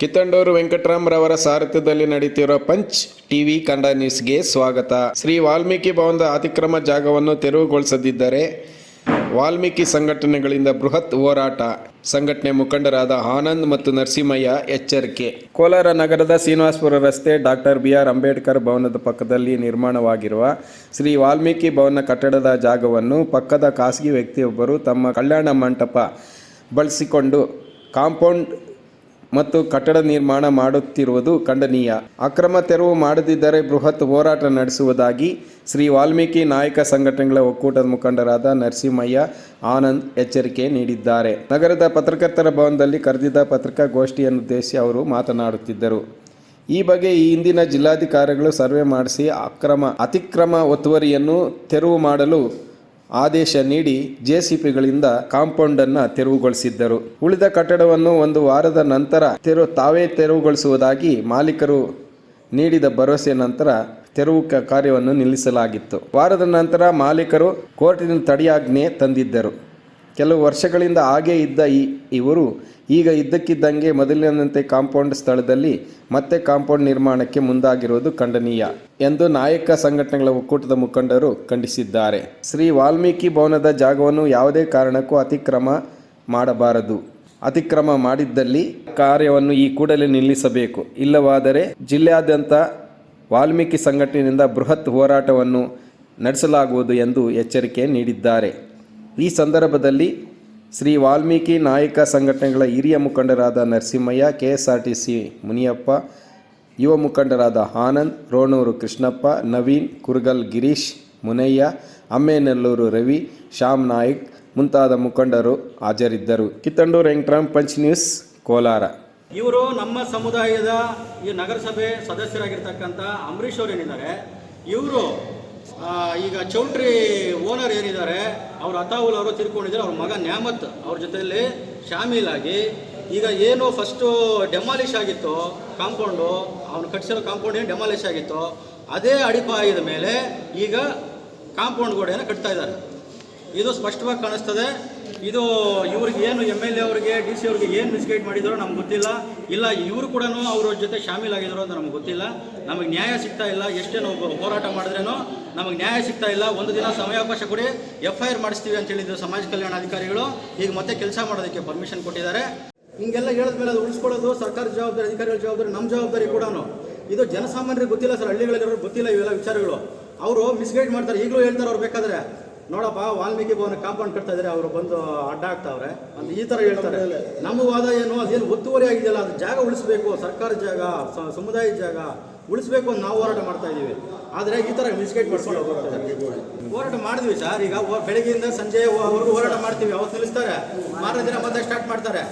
ಕಿತ್ತಂಡೂರು ವೆಂಕಟರಾಮ್ರವರ ಸಾರಥ್ಯದಲ್ಲಿ ನಡೆಯುತ್ತಿರುವ punch TV Kannada ನ್ಯೂಸ್ಗೆ ಸ್ವಾಗತ. ಶ್ರೀ ವಾಲ್ಮೀಕಿ ಭವನದ ಅತಿಕ್ರಮ ಜಾಗವನ್ನು ತೆರವುಗೊಳಿಸದಿದ್ದರೆ ವಾಲ್ಮೀಕಿ ಸಂಘಟನೆಗಳಿಂದ ಬೃಹತ್ ಹೋರಾಟ. ಸಂಘಟನೆ ಮುಖಂಡರಾದ ಆನಂದ್ ಮತ್ತು ನರಸಿಂಹಯ್ಯ ಎಚ್ಚರಿಕೆ. ಕೋಲಾರ ನಗರದ ಶ್ರೀನಿವಾಸಪುರ ರಸ್ತೆ ಡಾಕ್ಟರ್ ಬಿ ಆರ್ ಅಂಬೇಡ್ಕರ್ ಭವನದ ಪಕ್ಕದಲ್ಲಿ ನಿರ್ಮಾಣವಾಗಿರುವ ಶ್ರೀ ವಾಲ್ಮೀಕಿ ಭವನ ಕಟ್ಟಡದ ಜಾಗವನ್ನು ಪಕ್ಕದ ಖಾಸಗಿ ವ್ಯಕ್ತಿಯೊಬ್ಬರು ತಮ್ಮ ಕಲ್ಯಾಣ ಮಂಟಪ ಬಳಸಿಕೊಂಡು ಕಾಂಪೌಂಡ್ ಮತ್ತು ಕಟ್ಟಡ ನಿರ್ಮಾಣ ಮಾಡುತ್ತಿರುವುದು ಖಂಡನೀಯ. ಅಕ್ರಮ ತೆರವು ಮಾಡದಿದ್ದರೆ ಬೃಹತ್ ಹೋರಾಟ ನಡೆಸುವುದಾಗಿ ಶ್ರೀ ವಾಲ್ಮೀಕಿ ನಾಯಕ ಸಂಘಟನೆಗಳ ಒಕ್ಕೂಟದ ಮುಖಂಡರಾದ ನರಸಿಂಹಯ್ಯ ಆನಂದ್ ಎಚ್ಚರಿಕೆ ನೀಡಿದ್ದಾರೆ. ನಗರದ ಪತ್ರಕರ್ತರ ಭವನದಲ್ಲಿ ಕರೆದಿದ್ದ ಪತ್ರಿಕಾಗೋಷ್ಠಿಯನ್ನುದ್ದೇಶಿಸಿ ಅವರು ಮಾತನಾಡುತ್ತಿದ್ದರು. ಈ ಬಗ್ಗೆ ಈ ಹಿಂದಿನ ಜಿಲ್ಲಾಧಿಕಾರಿಗಳು ಸರ್ವೆ ಮಾಡಿಸಿ ಅಕ್ರಮ, ಅತಿಕ್ರಮ ಒತ್ತುವರಿಯನ್ನು ತೆರವು ಮಾಡಲು ಆದೇಶ ನೀಡಿ ಜೆಸಿಪಿಗಳಿಂದ ಕಾಂಪೌಂಡ್ ಅನ್ನ ತೆರವುಗೊಳಿಸಿದ್ದರು. ಉಳಿದ ಕಟ್ಟಡವನ್ನು ಒಂದು ವಾರದ ನಂತರ ತೆರವು ತಾವೇ ತೆರವುಗೊಳಿಸುವುದಾಗಿ ಮಾಲೀಕರು ನೀಡಿದ ಭರವಸೆ ನಂತರ ತೆರವು ಕಾರ್ಯವನ್ನು ನಿಲ್ಲಿಸಲಾಗಿತ್ತು. ವಾರದ ನಂತರ ಮಾಲೀಕರು ಕೋರ್ಟಿನ ತಡೆಯಾಜ್ಞೆ ತಂದಿದ್ದರು. ಕೆಲವು ವರ್ಷಗಳಿಂದ ಹಾಗೇ ಇದ್ದ ಈ ಇವರು ಈಗ ಇದ್ದಕ್ಕಿದ್ದಂಗೆ ಮೊದಲಿನಂತೆ ಕಾಂಪೌಂಡ್ ಸ್ಥಳದಲ್ಲಿ ಮತ್ತೆ ಕಾಂಪೌಂಡ್ ನಿರ್ಮಾಣಕ್ಕೆ ಮುಂದಾಗಿರುವುದು ಖಂಡನೀಯ ಎಂದು ನಾಯಕ ಸಂಘಟನೆಗಳ ಒಕ್ಕೂಟದ ಮುಖಂಡರು ಖಂಡಿಸಿದ್ದಾರೆ. ಶ್ರೀ ವಾಲ್ಮೀಕಿ ಭವನದ ಜಾಗವನ್ನು ಯಾವುದೇ ಕಾರಣಕ್ಕೂ ಅತಿಕ್ರಮ ಮಾಡಬಾರದು. ಅತಿಕ್ರಮ ಮಾಡಿದ್ದಲ್ಲಿ ಕಾರ್ಯವನ್ನು ಈ ಕೂಡಲೇ ನಿಲ್ಲಿಸಬೇಕು. ಇಲ್ಲವಾದರೆ ಜಿಲ್ಲೆಯಾದ್ಯಂತ ವಾಲ್ಮೀಕಿ ಸಂಘಟನೆಯಿಂದ ಬೃಹತ್ ಹೋರಾಟವನ್ನು ನಡೆಸಲಾಗುವುದು ಎಂದು ಎಚ್ಚರಿಕೆ ನೀಡಿದ್ದಾರೆ. ಈ ಸಂದರ್ಭದಲ್ಲಿ ಶ್ರೀ ವಾಲ್ಮೀಕಿ ನಾಯಕ ಸಂಘಟನೆಗಳ ಹಿರಿಯ ಮುಖಂಡರಾದ ನರಸಿಂಹಯ್ಯ ಕೆ ಮುನಿಯಪ್ಪ, ಯುವ ಮುಖಂಡರಾದ ಆನಂದ್, ರೋಣೂರು ಕೃಷ್ಣಪ್ಪ, ನವೀನ್, ಕುರ್ಗಲ್ ಗಿರೀಶ್, ಮುನಯ್ಯ, ಅಮ್ಮೇನೆಲ್ಲೂರು ರವಿ, ಶ್ಯಾಮ್ ನಾಯ್ಕ್ ಮುಂತಾದ ಮುಖಂಡರು ಹಾಜರಿದ್ದರು. Kittandur Venkataram punch news, Kolar. ಇವರು ನಮ್ಮ ಸಮುದಾಯದ ಈ ನಗರಸಭೆ ಸದಸ್ಯರಾಗಿರ್ತಕ್ಕಂಥ ಅಂಬರೀಶ್ ಅವರು ಏನಿದ್ದಾರೆ, ಇವರು ಈಗ ಚೌಟ್ರಿ ಓನರ್ ಏನಿದ್ದಾರೆ, ಅವ್ರ ಅತಾವುಲ್ ಅವರು ತಿರ್ಕೊಂಡಿದ್ದಾರೆ ಅವ್ರ ಮಗ ನ್ಯಾಮತ್ ಅವ್ರ ಜೊತೆಯಲ್ಲಿ ಶಾಮೀಲಾಗಿ. ಈಗ ಏನು ಫಸ್ಟು ಡೆಮಾಲಿಷ್ ಆಗಿತ್ತು ಕಾಂಪೌಂಡು ಅವನು ಕಟ್ಟಿಸಿರೋ ಕಾಂಪೌಂಡ್ ಏನು ಡೆಮಾಲಿಷ್ ಆಗಿತ್ತು, ಅದೇ ಅಡಿಪಾಯದ ಮೇಲೆ ಈಗ ಕಾಂಪೌಂಡ್ ಗೋಡೆಯನ್ನು ಕಟ್ತಾ ಇದ್ದಾರೆ. ಇದು ಸ್ಪಷ್ಟವಾಗಿ ಕಾಣಿಸ್ತದೆ. ಇದು ಇವ್ರಿಗೆ ಏನು ಎಂ ಎಲ್ ಎ ಅವ್ರಿಗೆ ಡಿ ಸಿ ಅವ್ರಿಗೆ ಏನು ಮಿಸ್ಗೈಡ್ ಮಾಡಿದಾರೋ ನಮ್ಗೆ ಗೊತ್ತಿಲ್ಲ. ಇಲ್ಲ, ಇವರು ಕೂಡ ಅವ್ರ ಜೊತೆ ಶಾಮೀಲಾಗಿದ್ದಾರೋ ಅಂತ ನಮ್ಗೆ ಗೊತ್ತಿಲ್ಲ. ನಮಗೆ ನ್ಯಾಯ ಸಿಗ್ತಾ ಇಲ್ಲ. ಎಷ್ಟೇ ನಾವು ಹೋರಾಟ ಮಾಡಿದ್ರೇನೋ ನಮಗೆ ನ್ಯಾಯ ಸಿಗ್ತಾ ಇಲ್ಲ. ಒಂದು ದಿನ ಸಮಯಾವಕಾಶ ಕೊಡಿ ಎಫ್ ಐ ಆರ್ ಮಾಡಿಸ್ತೀವಿ ಅಂತ ಹೇಳಿದ್ರು ಸಮಾಜ ಕಲ್ಯಾಣ ಅಧಿಕಾರಿಗಳು. ಈಗ ಮತ್ತೆ ಕೆಲಸ ಮಾಡೋದಕ್ಕೆ ಪರ್ಮಿಷನ್ ಕೊಟ್ಟಿದ್ದಾರೆ. ಹಿಂಗೆಲ್ಲ ಹೇಳಿದ್ಮೇಲೆ ಅದು ಉಳಿಸ್ಕೊಳ್ಳೋದು ಸರ್ಕಾರದ ಜವಾಬ್ದಾರಿ, ಅಧಿಕಾರಿಗಳ ಜವಾಬ್ದಾರಿ ನಮ್ಮ ಜವಾಬ್ದಾರಿ ಕೂಡ ಇದು ಜನಸಾಮಾನ್ಯರಿಗೆ ಗೊತ್ತಿಲ್ಲ ಸರ್, ಹಳ್ಳಿಗಳಲ್ಲಿ ಗೊತ್ತಿಲ್ಲ ಇವೆಲ್ಲ ವಿಚಾರಗಳು. ಅವರು ಮಿಸ್ಗೈಡ್ ಮಾಡ್ತಾರೆ. ಈಗಲೂ ಹೇಳ್ತಾರೆ ಅವ್ರು ಬೇಕಾದ್ರೆ. ನೋಡಪ್ಪ ವಾಲ್ಮೀಕಿ ಭವನ ಕಾಂಪೌಂಡ್ ಕಟ್ತಾ ಇದ್ದಾರೆ ಅವರು ಬಂದು ಅಡ್ಡ ಆಗ್ತಾವ್ರೆ ಅಂತ ಈ ಥರ ಹೇಳ್ತಾರೆ. ನಮ್ಮ ವಾದ ಏನು? ಅದೇನು ಒತ್ತುವರಿ ಆಗಿದೆಯಲ್ಲ ಅದು ಜಾಗ ಉಳಿಸ್ಬೇಕು ಸರ್ಕಾರ ಜಾಗ ಸಮುದಾಯ ಸಮುದಾಯದ ಜಾಗ ಉಳಿಸ್ಬೇಕು ಅಂತ ನಾವು ಹೋರಾಟ ಮಾಡ್ತಾ ಇದ್ದೀವಿ. ಆದರೆ ಈ ಥರ ಮಿಸ್ಗೇಟ್ ಮಾಡ್ಕೊಂಡು ಹೋರಾಟ ಮಾಡಿದ್ವಿ ಸರ್. ಈಗ ಬೆಳಗ್ಗೆಯಿಂದ ಸಂಜೆ ಅವ್ರಿಗೂ ಹೋರಾಟ ಮಾಡ್ತೀವಿ. ಅವತ್ತು ನಿಲ್ಲಿಸ್ತಾರೆ. ಮಾರನೇ ದಿನ ಮತ್ತೆ ಸ್ಟಾರ್ಟ್ ಮಾಡ್ತಾರೆ.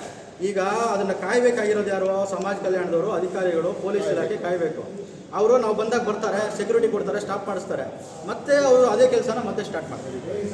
ಈಗ ಅದನ್ನು ಕಾಯ್ಬೇಕಾಗಿರೋದು ಯಾರು? ಸಮಾಜ ಕಲ್ಯಾಣದವರು, ಅಧಿಕಾರಿಗಳು, ಪೊಲೀಸ್ ಇಲಾಖೆ ಕಾಯಬೇಕು. ಅವರು ನಾವು ಬಂದಾಗ ಬರ್ತಾರೆ ಸೆಕ್ಯೂರಿಟಿ ಕೊಡ್ತಾರೆ ಸ್ಟಾಪ್ ಮಾಡಿಸ್ತಾರೆ. ಮತ್ತೆ ಅವರು ಅದೇ ಕೆಲಸನ ಮತ್ತೆ ಸ್ಟಾರ್ಟ್ ಮಾಡ್ತಾರೆ.